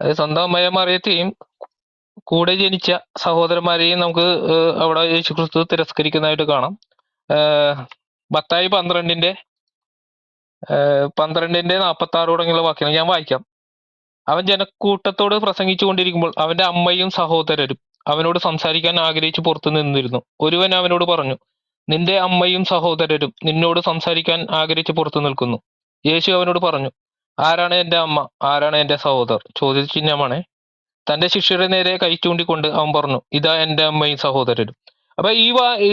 അത് സ്വന്തം അമ്മയെ മറിയത്തെയും കൂടെ ജനിച്ച സഹോദരന്മാരെയും നമുക്ക് അവിടെ യേശുക്രിസ്തു തിരസ്കരിക്കുന്നതായിട്ട് കാണാം. മത്തായി പന്ത്രണ്ടിന്റെ പന്ത്രണ്ടിന്റെ നാൽപ്പത്തി ആറ് തുടങ്ങിയുള്ള വാക്യങ്ങൾ ഞാൻ വായിക്കാം. അവൻ ജനക്കൂട്ടത്തോട് പ്രസംഗിച്ചു കൊണ്ടിരിക്കുമ്പോൾ അവന്റെ അമ്മയും സഹോദരരും അവനോട് സംസാരിക്കാൻ ആഗ്രഹിച്ചു പുറത്തു നിന്നിരുന്നു. ഒരുവൻ അവനോട് പറഞ്ഞു നിന്റെ അമ്മയും സഹോദരരും നിന്നോട് സംസാരിക്കാൻ ആഗ്രഹിച്ച് പുറത്തു നിൽക്കുന്നു. യേശു അവനോട് പറഞ്ഞു ആരാണ് എന്റെ അമ്മ? ആരാണ് എന്റെ സഹോദർ? ചോദ്യചിഹ്നമാണ് തന്റെ ശിഷ്യരുടെ നേരെ കൈ ചൂണ്ടിക്കൊണ്ട് അവൻ പറഞ്ഞു ഇതാ എന്റെ അമ്മയും സഹോദരനും അപ്പൊ ഈ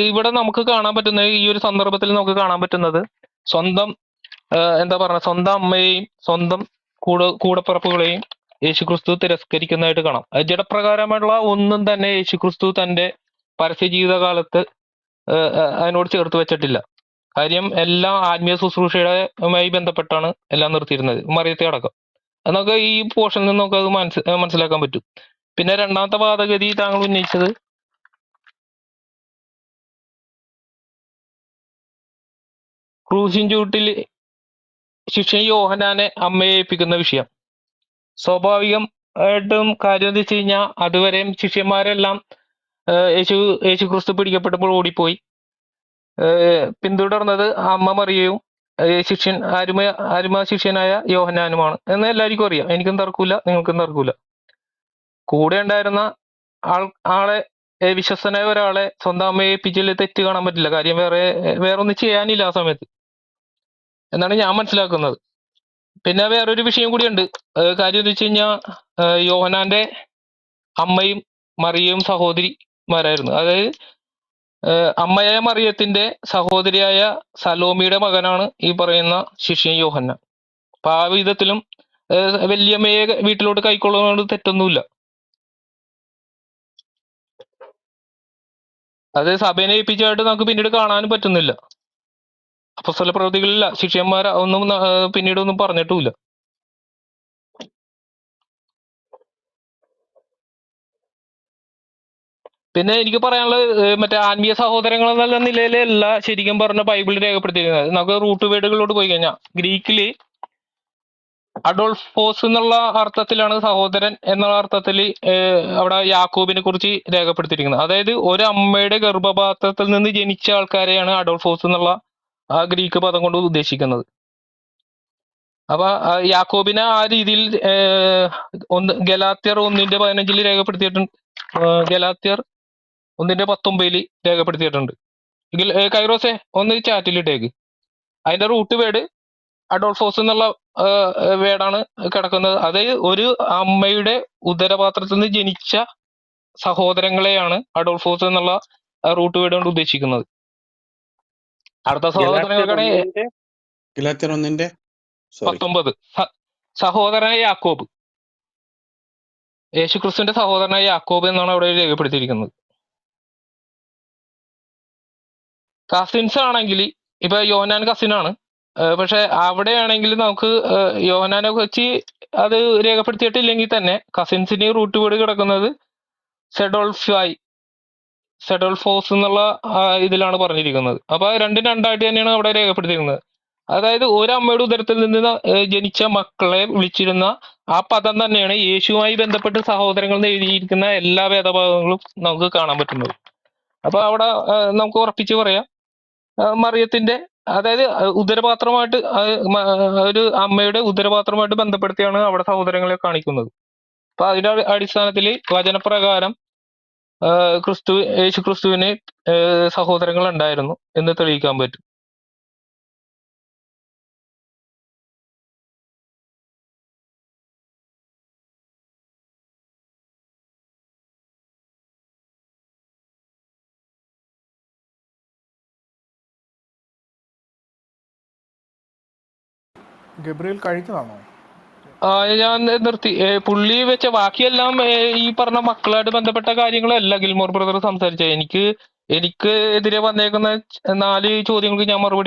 ഇവിടെ നമുക്ക് കാണാൻ പറ്റുന്ന ഈ ഒരു സന്ദർഭത്തിൽ നമുക്ക് കാണാൻ പറ്റുന്നത് സ്വന്തം എന്താ പറയുക സ്വന്തം അമ്മയെയും സ്വന്തം കൂട കൂടപ്പിറപ്പുകളെയും യേശുക്രിസ്തു തിരസ്കരിക്കുന്നതായിട്ട് കാണാം. ജഡപ്രകാരമുള്ള ഒന്നും തന്നെ യേശുക്രിസ്തു തന്റെ പരസ്യ ജീവിതകാലത്ത് അതിനോട് ചേർത്ത് വെച്ചിട്ടില്ല. കാര്യം എല്ലാം ആത്മീയ ശുശ്രൂഷയുമായി ബന്ധപ്പെട്ടാണ് എല്ലാം നിർത്തിയിരുന്നത്. മറിയത്തെ അടക്കം. നമുക്ക് ഈ പോർഷനിൽ നിന്ന് നമുക്ക് അത് മനസ്സ് മനസ്സിലാക്കാൻ പറ്റും. പിന്നെ രണ്ടാമത്തെ വാദഗതി താങ്കൾ ഉന്നയിച്ചത്? ക്രൂശിൻ ചൂട്ടിൽ ശിക്ഷൻ യോഹനാനെ അമ്മയെ ഏൽപ്പിക്കുന്ന വിഷയം. സ്വാഭാവികം ആയിട്ടും കാര്യം എന്താ വെച്ച് കഴിഞ്ഞാൽ അതുവരെയും ശിഷ്യന്മാരെല്ലാം യേശു യേശു ക്രിസ്തു പിടിക്കപ്പെട്ടപ്പോൾ ഓടിപ്പോയി. പിന്തുടർന്നത് അമ്മ മറിയയും ശിഷ്യൻ ആരുമ ആരുമ ശിഷ്യനായ യോഹനാനുമാണ് എന്ന് എല്ലാവർക്കും അറിയാം. എനിക്കും തർക്കൂല നിങ്ങൾക്കും തർക്കൂല കൂടെ ഉണ്ടായിരുന്ന ആൾ ആളെ ഏ, വിശ്വസ്തനായ ഒരാളെ സ്വന്തം അമ്മയെ ഏൽപ്പിച്ചതിൽ തെറ്റ് കാണാൻ പറ്റില്ല. കാര്യം വേറെ വേറെ ഒന്നും ചെയ്യാനില്ല ആ സമയത്ത്. എന്നാണ് ഞാൻ മനസ്സിലാക്കുന്നത്. പിന്നെ വേറൊരു വിഷയം കൂടിയുണ്ട്. കാര്യം എന്ന് വെച്ച് കഴിഞ്ഞാൽ യോഹനാന്റെ അമ്മയും മറിയയും സഹോദരിമാരായിരുന്നു. അതായത് അമ്മയായ മറിയത്തിന്റെ സഹോദരിയായ സലോമിയുടെ മകനാണ് ഈ പറയുന്ന ശിഷ്യൻ യോഹന്ന അപ്പൊ ആ വിധത്തിലും വല്യമ്മയെ വീട്ടിലോട്ട് കൈക്കൊള്ളുന്നതുകൊണ്ട് തെറ്റൊന്നുമില്ല. അത് സഭേനെ ഏൽപ്പിച്ചതായിട്ട് നമുക്ക് പിന്നീട് കാണാനും പറ്റുന്നില്ല. അപ്പസ്തല പ്രവൃത്തികളില്ല ശിഷ്യന്മാർ ഒന്നും പിന്നീട് ഒന്നും പറഞ്ഞിട്ടുമില്ല. പിന്നെ എനിക്ക് പറയാനുള്ളത് മറ്റേ ആത്മീയ സഹോദരങ്ങൾ എന്നുള്ള നിലയിലല്ല ശരിക്കും പറഞ്ഞ ബൈബിൾ രേഖപ്പെടുത്തിയിരിക്കുന്നത് നമുക്ക് റൂട്ട് വേർഡുകളിലോട്ട് പോയി കഴിഞ്ഞാൽ ഗ്രീക്കിൽ അഡോൾഫോസ് എന്നുള്ള അർത്ഥത്തിലാണ് സഹോദരൻ എന്നുള്ള അർത്ഥത്തിൽ അവിടെ യാക്കോബിനെ കുറിച്ച് രേഖപ്പെടുത്തിയിരിക്കുന്നത്. അതായത് ഒരു അമ്മയുടെ ഗർഭപാത്രത്തിൽ നിന്ന് ജനിച്ച ആൾക്കാരെയാണ് അഡോൾഫോസ് എന്നുള്ള ആ ഗ്രീക്ക് പദം കൊണ്ട് ഉദ്ദേശിക്കുന്നത്. അപ്പൊ യാക്കോബിനെ ആ രീതിയിൽ ഏഹ്, ഒന്ന് ഗലാത്യർ ഒന്നിന്റെ പതിനഞ്ചിൽ രേഖപ്പെടുത്തിയിട്ടുണ്ട്. ഏഹ്, ഗലാത്യർ ഒന്നിന്റെ പത്തൊമ്പതിൽ രേഖപ്പെടുത്തിയിട്ടുണ്ട്. എങ്കിൽ കൈറോസെ ഒന്ന് ചാറ്റിലിട്ടേക്ക് അതിന്റെ റൂട്ട് വേർഡ് അഡോൾഫോസ് എന്നുള്ള വേർഡാണ് കിടക്കുന്നത്. അതായത് ഒരു അമ്മയുടെ ഉദരപാത്രത്തിൽ നിന്ന് ജനിച്ച സഹോദരങ്ങളെയാണ് അഡോൾഫോസ് എന്നുള്ള റൂട്ട് വേർഡ് കൊണ്ട് ഉദ്ദേശിക്കുന്നത്. അടുത്ത സഹോദരങ്ങളുടെ പത്തൊമ്പത്. സഹോദരനായ യാക്കോബ്. യേശുക്രിസ്തുവിന്റെ സഹോദരനായ യാക്കോബ് എന്നാണ് അവിടെ രേഖപ്പെടുത്തിയിരിക്കുന്നത്. കസിൻസ് ആണെങ്കിൽ ഇപ്പൊ യോഹനാൻ ആണ്. പക്ഷെ അവിടെയാണെങ്കിൽ നമുക്ക് യോഹനാനെ വെച്ച് അത് രേഖപ്പെടുത്തിയിട്ടില്ലെങ്കിൽ തന്നെ കസിൻസിന് റൂട്ട് വീട് കിടക്കുന്നത് സെഡോൾഫായി സെഡോൾഫോസ് എന്നുള്ള ഇതിലാണ് പറഞ്ഞിരിക്കുന്നത്. അപ്പൊ രണ്ടും രണ്ടായിട്ട് തന്നെയാണ് അവിടെ രേഖപ്പെടുത്തിയിരിക്കുന്നത് അതായത് ഒരു അമ്മയുടെ ഉദരത്തിൽ നിന്ന് ജനിച്ച മക്കളെ വിളിച്ചിരുന്ന ആ പദം തന്നെയാണ് യേശുവുമായി ബന്ധപ്പെട്ട് സഹോദരങ്ങൾ എഴുതിയിരിക്കുന്ന എല്ലാ വേദഭാഗങ്ങളും നമുക്ക് കാണാൻ പറ്റുന്നത്. അപ്പൊ അവിടെ നമുക്ക് ഉറപ്പിച്ച് പറയാം. മറിയത്തിന്റെ അതായത് ഉദരപാത്രമായിട്ട് ഒരു അമ്മയുടെ ഉദരപാത്രമായിട്ട് ബന്ധപ്പെടുത്തിയാണ് അവിടെ സഹോദരങ്ങളെ കാണിക്കുന്നത്. അപ്പൊ അതിന്റെ അടിസ്ഥാനത്തിൽ വചനപ്രകാരം ക്രിസ്തു യേശു ക്രിസ്തുവിന് സഹോദരങ്ങൾ ഉണ്ടായിരുന്നു എന്ന് തെളിയിക്കാൻ പറ്റും. ഗബ്രിയേൽ കഴിഞ്ഞതാണോ ആ ഞാൻ നിർത്തി. പുള്ളി വെച്ച ബാക്കിയെല്ലാം ഈ പറഞ്ഞ മക്കളായിട്ട് ബന്ധപ്പെട്ട കാര്യങ്ങളല്ല ഗിൽമോർ ബ്രദർ സംസാരിച്ചത്. എനിക്ക് എനിക്ക് എതിരെ വന്നേക്കുന്ന നാല് ചോദ്യങ്ങൾക്ക് ഞാൻ മറുപടി